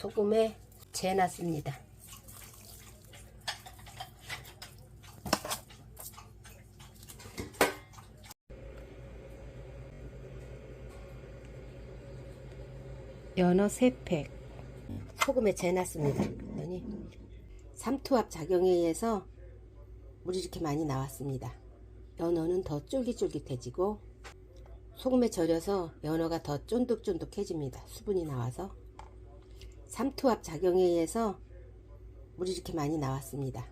소금에 재놨습니다. 연어 3팩 소금에 재놨습니다. 삼투압 작용에 의해서 물이 이렇게 많이 나왔습니다. 연어는 더 쫄깃쫄깃해지고 소금에 절여서 연어가 더 쫀득쫀득해집니다. 수분이 나와서 삼투압 작용에 의해서 물이 이렇게 많이 나왔습니다.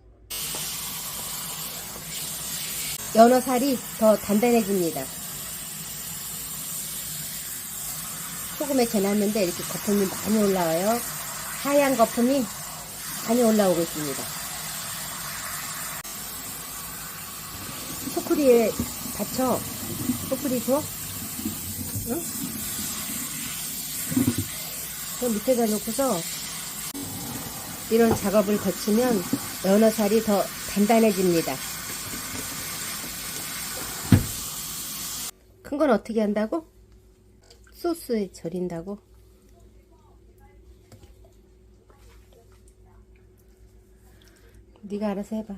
연어살이 더 단단해집니다. 소금에 재놨는데 이렇게 거품이 많이 올라와요. 하얀 거품이 많이 올라오고 있습니다. 소쿠리에 받쳐. 소쿠리 줘? 응? 그 밑에다 놓고서 이런 작업을 거치면 연어살이 더 단단해집니다. 큰 건 어떻게 한다고? 소스에 절인다고? 네가 알아서 해봐.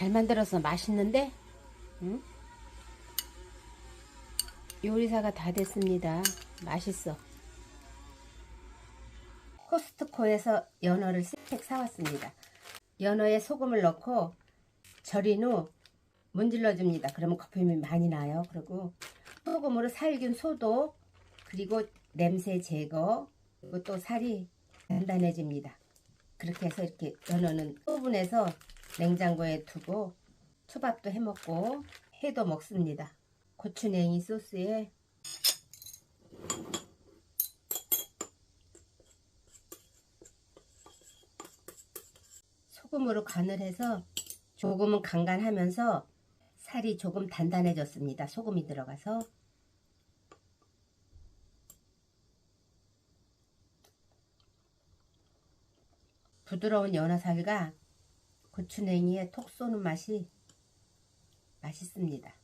잘 만들어서 맛있는데? 응? 요리사가 다 됐습니다. 맛있어. 코스트코에서 연어를 10팩 사왔습니다. 연어에 소금을 넣고 절인 후 문질러 줍니다. 그러면 거품이 많이 나요. 그리고 소금으로 살균 소독 그리고 냄새 제거 그리고 또 살이 단단해집니다. 그렇게 해서 이렇게 연어는 오븐에서 냉장고에 두고 초밥도 해 먹고 해도 먹습니다. 고추냉이 소스에 소금으로 간을 해서 조금은 간간하면서 살이 조금 단단해졌습니다. 소금이 들어가서 부드러운 연어살과 고추냉이에 톡 쏘는 맛이 맛있습니다.